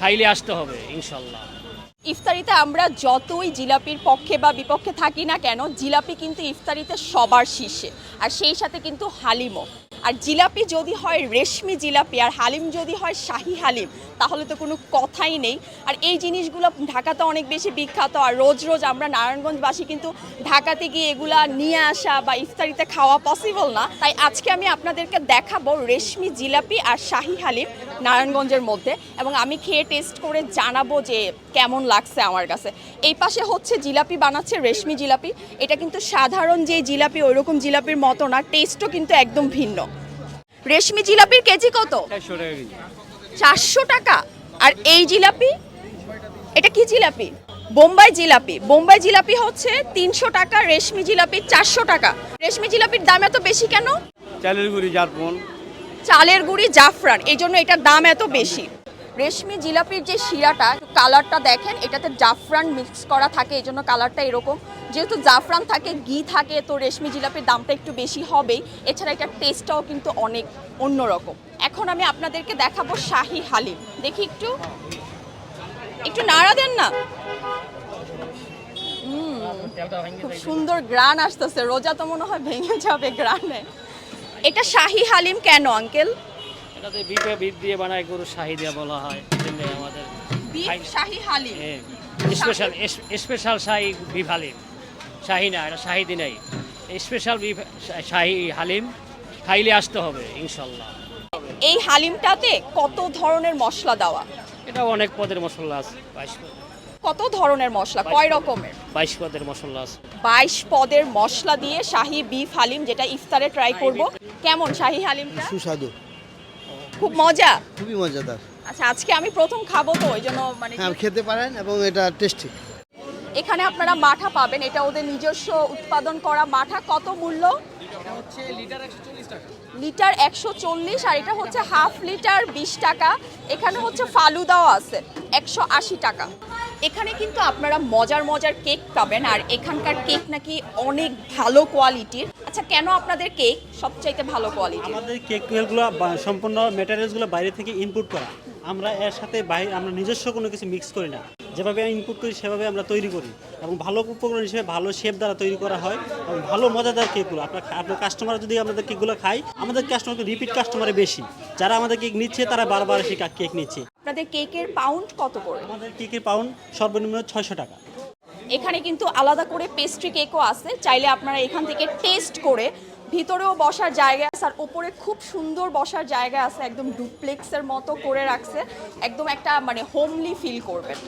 খাইলে আসতে হবে, ইনশাল্লাহ। ইফতারিতে আমরা যতই জিলাপির পক্ষে বা বিপক্ষে থাকি না কেন, জিলাপি কিন্তু ইফতারিতে সবার শীর্ষে। আর সেই সাথে কিন্তু হালিমও। আর জিলাপি যদি হয় রেশমি জিলাপি, আর হালিম যদি হয় শাহি হালিম, তাহলে তো কোনো কথাই নেই। আর এই জিনিসগুলো ঢাকাতে অনেক বেশি বিখ্যাত, আর রোজ রোজ আমরা নারায়ণগঞ্জবাসী কিন্তু ঢাকাতে গিয়ে এগুলা নিয়ে আসা বা ইফতারিতে খাওয়া পসিবল না। তাই আজকে আমি আপনাদেরকে দেখাবো রেশমি জিলাপি আর শাহি হালিম নারায়ণগঞ্জের মধ্যে, এবং আমি খেয়ে টেস্ট করে জানাব যে কেমন লাগছে আমার কাছে। এই পাশে হচ্ছে জিলাপি, বানাচ্ছে রেশমি জিলাপি। এটা কিন্তু সাধারণ যে জিলাপি, ওইরকম জিলাপির মতো না টেস্টও কিন্তু একদম ভিন্ন। রেশমি জিলাপির কেজি কত? চারশো টাকা আর এই জিলাপি? এটা কি জিলাপি? বোম্বাই জিলাপি। বোম্বাই জিলাপি হচ্ছে তিনশো টাকা রেশমি জিলাপি চারশো টাকা। রেশমি জিলাপির দাম এত বেশি কেন? চালের গুড়ি জাফরান চালের গুঁড়ি জাফরান। এই জন্য এটার দাম এত বেশি। রেশমি জিলাপির যে শিরাটা কালারটা দেখেন, এটাতে জাফরান মিক্স করা থাকে, এই জন্য কালারটা এরকম। যেহেতু জাফরান থাকে, ঘি থাকে, তো রেশমি জিলাপির দামটা একটু বেশি হবেই এছাড়া এটার টেস্টটাও কিন্তু অনেক অন্যরকম। এখন আমি আপনাদেরকে দেখাবো শাহি হালিম। দেখি একটু। একটু নাড়া দেন না। খুব সুন্দর গ্রান আসতেছে। রোজা তো মনে হয় ভেঙে যাবে গ্রানে। এটা শাহি হালিম কেন, আঙ্কেল? এটাতে বিপে বিপ দিয়ে বানায় গরু শাহি দিয়ে বলা হয় আমাদের beef shahi haleem. Special special shahi beef haleem. Shahi না এটা শাহিদি নাই। স্পেশাল বিফ শাহি হালিম খাইলে আসতে হবে ইনশাল্লাহ। এই হালিমটাতে কত ধরনের মশলা দেওয়া? এটা অনেক পদের মশলা আছে বাইশ কত ধরনের মশলা? কয় রকমের? বাইশ পদের মশলা আছে। বাইশ পদের মশলা দিয়ে শাহি বিফ হালিম যেটা ইফতারে ট্রাই করব। কেমন শাহি হালিমটা? সুস্বাদু। খুব মজা? খুবই মজাদার। আচ্ছা আজকে আমি প্রথম খাব তো ওই জন্য মানে হ্যাঁ খেতে পারেন এবং এটা টেস্টি এখানে আপনারা মাঠা পাবেন এটা ওদের নিজস্ব উৎপাদন করা মাঠা। কত মূল্য? লিটার একশো চল্লিশ আর এটা হচ্ছে হাফ লিটার বিশ টাকা। এখানে হচ্ছে ফালুদাও আছে একশো আশি টাকা। এখানে কিন্তু আপনারা মজার মজার কেক পাবেন আর এখানকার কেক নাকি অনেক ভালো কোয়ালিটির। আচ্ছা কেন আপনাদের কেক সবচাইতে ভালো কোয়ালিটির আমাদের কেকগুলো সম্পূর্ণ ম্যাটেরিয়ালসগুলো বাইরে থেকে ইনপুট করা। আমরা এর সাথে বাইরে আমরা নিজস্ব কোনো কিছু মিক্স করি না। যেভাবে ইনপুট করি সেভাবে আমরা তৈরি করি। এবং ভালো উপকরণ হিসেবে ভালো শেপ দ্বারা তৈরি করা হয় এবং ভালো মজাদার কেকগুলো। আপনার আপনার কাস্টমার যদি আমাদের কেকগুলো খায় আমাদের কাস্টমার রিপিট কাস্টমারে বেশি। যারা আমাদের কেক নিচ্ছে তারা বারবার এসে কেক নিচ্ছে। আপনাদের কেকের পাউন্ড কত করে? আমাদের কেকের পাউন্ড সর্বনিম্ন ছয়শো টাকা। এখানে কিন্তু আলাদা করে পেস্ট্রি কেকও আছে। চাইলে আপনারা এখান থেকে টেস্ট করে ভিতরেও বসার জায়গা আছে আর ওপরে খুব সুন্দর বসার জায়গা আছে। একদম ডুপ্লেক্সের মতো করে রাখছে। একদম একটা মানে হোমলি ফিল করবেন।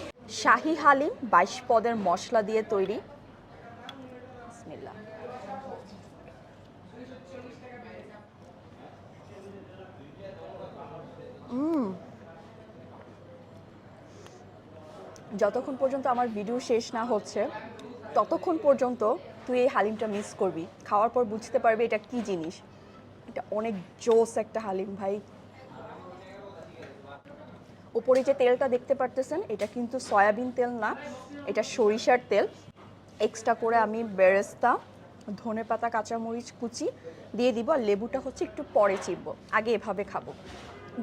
শাহি হালিম বাইশ পদের মশলা দিয়ে তৈরি। উম। যতক্ষণ পর্যন্ত আমার ভিডিও শেষ না হচ্ছে, ততক্ষণ পর্যন্ত তুই এই হালিমটা মিস করবি। খাওয়ার পর বুঝতে পারবি এটা কি জিনিস। এটা অনেক জোস একটা হালিম ভাই। উপরে যে তেলটা দেখতে পারতেছেন, এটা কিন্তু সয়াবিন তেল না, এটা সরিষার তেল। এক্সট্রা করে আমি বেরেস্তা ধনে পাতা কাঁচামরিচ কুচি দিয়ে দিব, আর লেবুটা হচ্ছে একটু পরে চিপবো। আগে এভাবে খাব।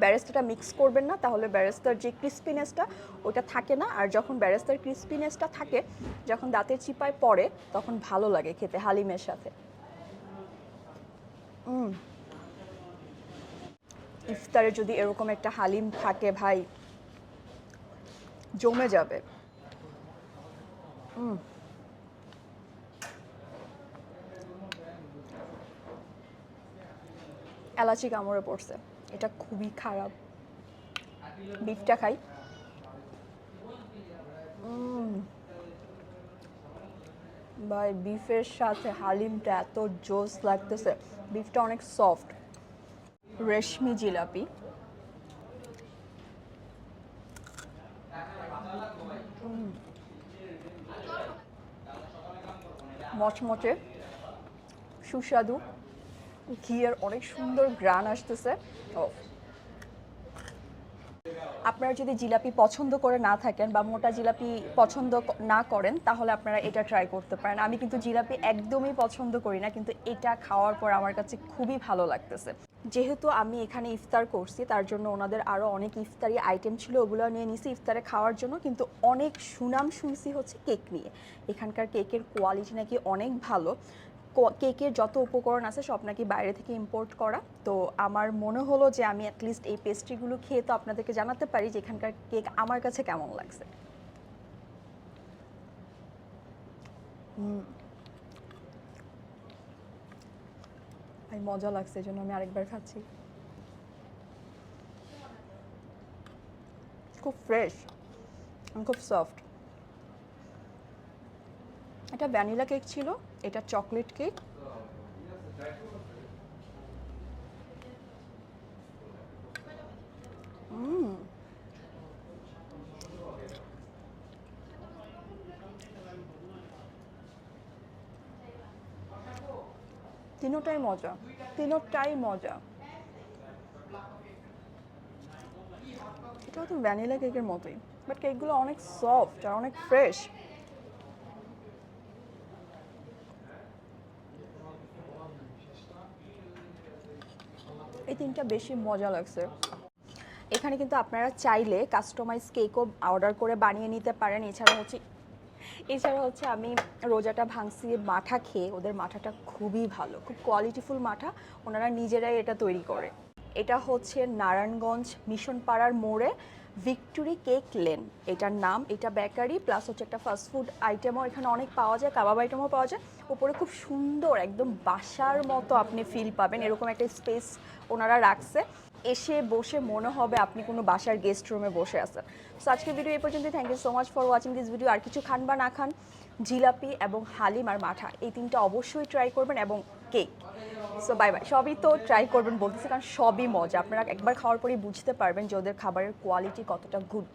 ব্যারেস্তাটা মিক্স করবেন না, তাহলে ব্যারেস্তার যে ক্রিস্পিনেসটা ওটা থাকে না আর যখন ব্যারেস্তার ক্রিস্পিনেসটা থাকে, যখন দাঁতের চিপায় পড়ে, তখন ভালো লাগে খেতে হালিমের সাথে। ইফতারে যদি এরকম একটা হালিম থাকে ভাই, জমে যাবে। এলাচি কামড়ে পড়ছে এটা খুবই খারাপ। বিফটা খাই। ভাই, বিফের সাথে হালিমটা এত জোস লাগতেছে। বিফটা অনেক সফট রেশমি জিলাপি। মচমচে। সুস্বাদু। ঘিয়ের অনেক সুন্দর গ্রান আসতেছে। ও। আপনারা যদি জিলাপি পছন্দ করে না থাকেন বা মোটা জিলাপি পছন্দ না করেন, তাহলে আপনারা এটা ট্রাই করতে পারেন। আমি কিন্তু জিলাপি একদমই পছন্দ করি না, কিন্তু এটা খাওয়ার পর আমার কাছে খুবই ভালো লাগতেছে। যেহেতু আমি এখানে ইফতার করছি, তার জন্য ওনাদের আরও অনেক ইফতারি আইটেম ছিল, ওগুলো নিয়ে নিছি ইফতারে খাওয়ার জন্য, কিন্তু অনেক সুনাম শুনছি হচ্ছে কেক নিয়ে। এখানকার কেকের কোয়ালিটি নাকি অনেক ভালো। কেকের যত উপকরণ আছে সব নাকি বাইরে থেকে ইম্পোর্ট করা। তো আমার মনে হলো যে আমি অ্যাটলিস্ট এই পেস্ট্রিগুলো খেয়ে তো আপনাদেরকে জানাতে পারি যে এখানকার কেক আমার কাছে কেমন লাগছে। ভাই, মজা লাগছে, এই জন্য আমি আরেকবার খাচ্ছি। খুব ফ্রেশ খুব সফট এটা ভ্যানিলা কেক ছিল, এটা চকলেট কেক। তিনোটাই মজা তিনোটাই মজা। এটাও তো ভ্যানিলা কেকের মতোই বাট কেকগুলো অনেক সফট আর অনেক ফ্রেশ এই তিনটা বেশি মজা লাগছে। এখানে কিন্তু আপনারা চাইলে কাস্টমাইজ কেকও অর্ডার করে বানিয়ে নিতে পারেন। এছাড়া হচ্ছে এছাড়া হচ্ছে আমি রোজাটা ভাঙছি মাঠা খেয়ে, ওদের মাঠাটা খুবই ভালো, খুব কোয়ালিটিফুল মাঠা। ওনারা নিজেরাই এটা তৈরি করে। এটা হচ্ছে নারায়ণগঞ্জ মিশন পাড়ার মোড়ে ভিক্টোরি কেক লেন এটার নাম, এটা বেকারি প্লাস হচ্ছে একটা ফাস্টফুড আইটেমও এখানে অনেক পাওয়া যায়, কাবাব আইটেমও পাওয়া যায়। উপরে খুব সুন্দর, একদম বাসার মতো আপনি ফিল পাবেন, এরকম একটা স্পেস ওনারা রাখছে। এসে বসে মনে হবে আপনি কোনো বাসার গেস্ট রুমে বসে আসেন সো আজকের ভিডিও এই পর্যন্ত thank you so much for watching this video আর কিছু খান বা না খান, জিলাপি এবং হালিম আর মাঠা, এই তিনটা অবশ্যই ট্রাই করবেন এবং কেক সো বাই বাই সবই তো ট্রাই করবেন বলতেছি, কারণ সবই মজা। আপনারা একবার খাওয়ার পরেই বুঝতে পারবেন যে ওদের খাবারের কোয়ালিটি কতটা গুড